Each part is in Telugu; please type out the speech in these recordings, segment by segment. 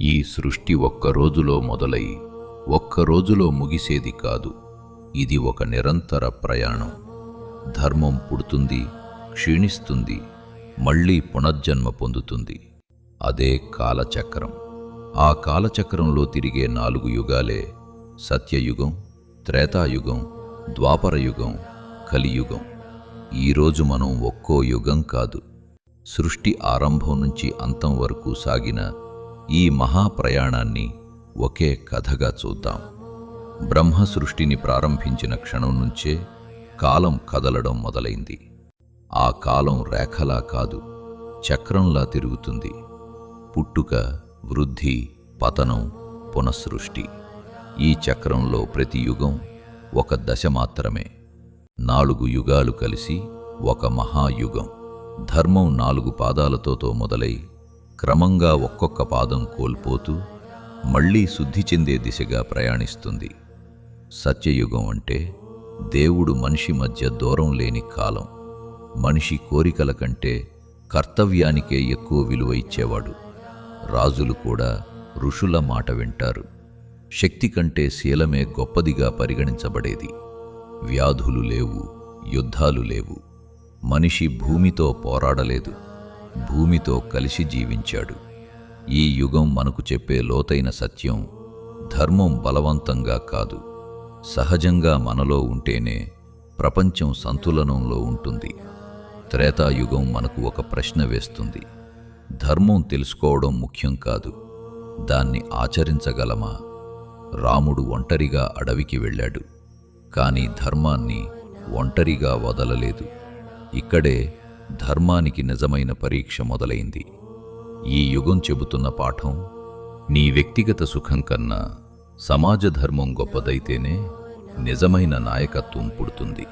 ఈ సృష్టి ఒక్క రోజులో మొదలై ఒక్క రోజులో ముగిసేది కాదు. ఇది ఒక నిరంతర ప్రయాణం. ధర్మం పుడుతుంది క్షీణిస్తుంది మళ్ళీ పునర్జన్మ పొందుతుంది. అదే కాలచక్రం. ఆ కాలచక్రంలో తిరిగే నాలుగు యుగాలే సత్యయుగం త్రేతాయుగం ద్వాపరయుగం కలియుగం. ఈరోజు మనం ఒక్కో యుగం కాదు. సృష్టి ఆరంభం నుంచి అంతం వరకు సాగిన ఈ మహాప్రయాణాన్ని ఒకే కథగా చూద్దాం. బ్రహ్మ సృష్టిని ప్రారంభించిన క్షణం నుంచే కాలం కదలడం మొదలైంది. ఆ కాలం రేఖలా కాదు చక్రంలా తిరుగుతుంది. పుట్టుక వృద్ధి పతనం పునఃసృష్టి. ఈ చక్రంలో ప్రతి యుగం ఒక దశ మాత్రమే. నాలుగు యుగాలు కలిసి ఒక మహాయుగం. ధర్మం నాలుగు పాదాలతోతో మొదలై క్రమంగా ఒక్కొక్క పాదం కోల్పోతూ మళ్ళీ శుద్ధి చెందే దిశగా ప్రయాణిస్తుంది. సత్యయుగం అంటే దేవుడు మనిషి మధ్య దూరం లేని కాలం. మనిషి కోరికల కంటే కర్తవ్యానికే ఎక్కువ విలువ ఇచ్చేవాడు. రాజులు కూడా ఋషుల మాట వింటారు. శక్తి కంటే శీలమే గొప్పదిగా పరిగణించబడేది. వ్యాధులు లేవు యుద్ధాలు లేవు. మనిషి భూమితో పోరాడలేదు. భూమితో కలిసి జీవించాడు. ఈ యుగం మనకు చెప్పే లోతైన సత్యం ధర్మం బలవంతంగా కాదు. సహజంగా మనలో ఉంటేనే ప్రపంచం సంతులనంలో ఉంటుంది. త్రేతాయుగం మనకు ఒక ప్రశ్న వేస్తుంది. ధర్మం తెలుసుకోవడం ముఖ్యం కాదు. దాన్ని ఆచరించగలమా? రాముడు ఒంటరిగా అడవికి వెళ్ళాడు. కానీ ధర్మాన్ని ఒంటరిగా వదలలేదు. ఇక్కడే ధర్మానికి నిజమైన పరీక్ష మొదలైంది. ఈ యుగం చెబుతున్న పాఠం నీ వ్యక్తిగత సుఖం కన్నా సమాజ ధర్మం గొప్పదైతేనే నిజమైన నాయకత్వం పుడుతుంది.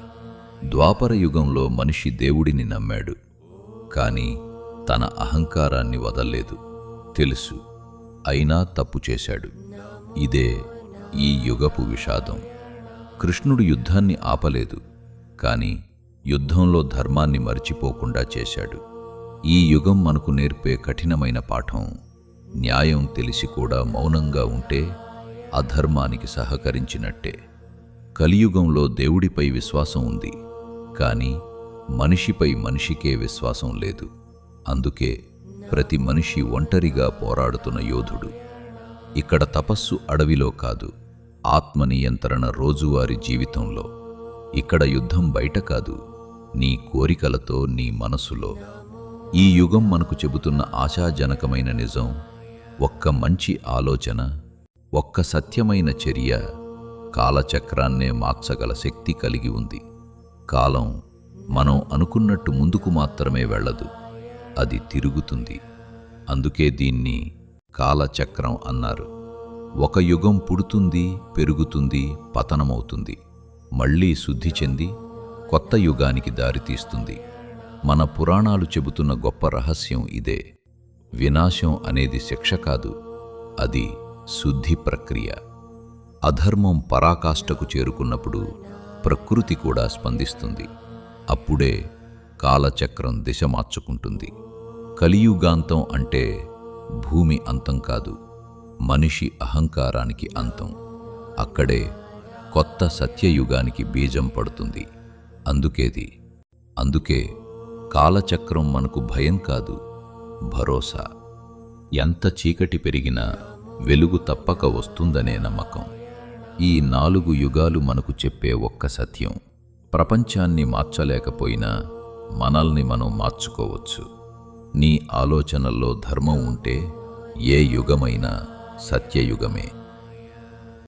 ద్వాపర యుగంలో మనిషి దేవుడిని నమ్మాడు. కాని తన అహంకారాన్ని వదల్లేదు. తెలుసు అయినా తప్పు చేశాడు. ఇదే ఈ యుగపు విషాదం. కృష్ణుడు యుద్ధాన్ని ఆపలేదు. కానీ యుద్ధంలో ధర్మాన్ని మరిచిపోకుండా చేశాడు. ఈ యుగం మనకు నేర్పే కఠినమైన పాఠం న్యాయం తెలిసి కూడా మౌనంగా ఉంటే అధర్మానికి సహకరించినట్టే. కలియుగంలో దేవుడిపై విశ్వాసం ఉంది కానీ మనిషిపై మనిషికే విశ్వాసం లేదు. అందుకే ప్రతి మనిషి ఒంటరిగా పోరాడుతున్న యోధుడు. ఇక్కడ తపస్సు అడవిలో కాదు ఆత్మ నియంత్రణ రోజువారీ జీవితంలో. ఇక్కడ యుద్ధం బయట కాదు. నీ కోరికలతో నీ మనసులో. ఈ యుగం మనకు చెబుతున్న ఆశాజనకమైన నిజం ఒక్క మంచి ఆలోచన ఒక్క సత్యమైన చర్య కాలచక్రాన్నే మార్చగల శక్తి కలిగి ఉంది. కాలం మనం అనుకున్నట్టు ముందుకు మాత్రమే వెళ్ళదు అది తిరుగుతుంది. అందుకే దీన్ని కాలచక్రం అన్నారు. ఒక యుగం పుడుతుంది పెరుగుతుంది పతనమవుతుంది. మళ్ళీ శుద్ధి చెంది కొత్త యుగానికి దారితీస్తుంది. మన పురాణాలు చెబుతున్న గొప్ప రహస్యం ఇదే. వినాశం అనేది శిక్ష కాదు అది శుద్ధి ప్రక్రియ. అధర్మం పరాకాష్ఠకు చేరుకున్నప్పుడు ప్రకృతి కూడా స్పందిస్తుంది. అప్పుడే కాలచక్రం దిశ మార్చుకుంటుంది. కలియుగాంతం అంటే భూమి అంతం కాదు మనిషి అహంకారానికి అంతం. అక్కడే కొత్త సత్యయుగానికి బీజం పడుతుంది. అందుకేది. అందుకే కాలచక్రం మనకు భయం కాదు భరోసా. ఎంత చీకటి పెరిగినా వెలుగు తప్పక వస్తుందనే నమ్మకం. ఈ నాలుగు యుగాలు మనకు చెప్పే ఒక్క సత్యం. ప్రపంచాన్ని మార్చలేకపోయినా మనల్ని మనం మార్చుకోవచ్చు. నీ ఆలోచనల్లో ధర్మం ఉంటే ఏ యుగమైనా సత్యయుగమే.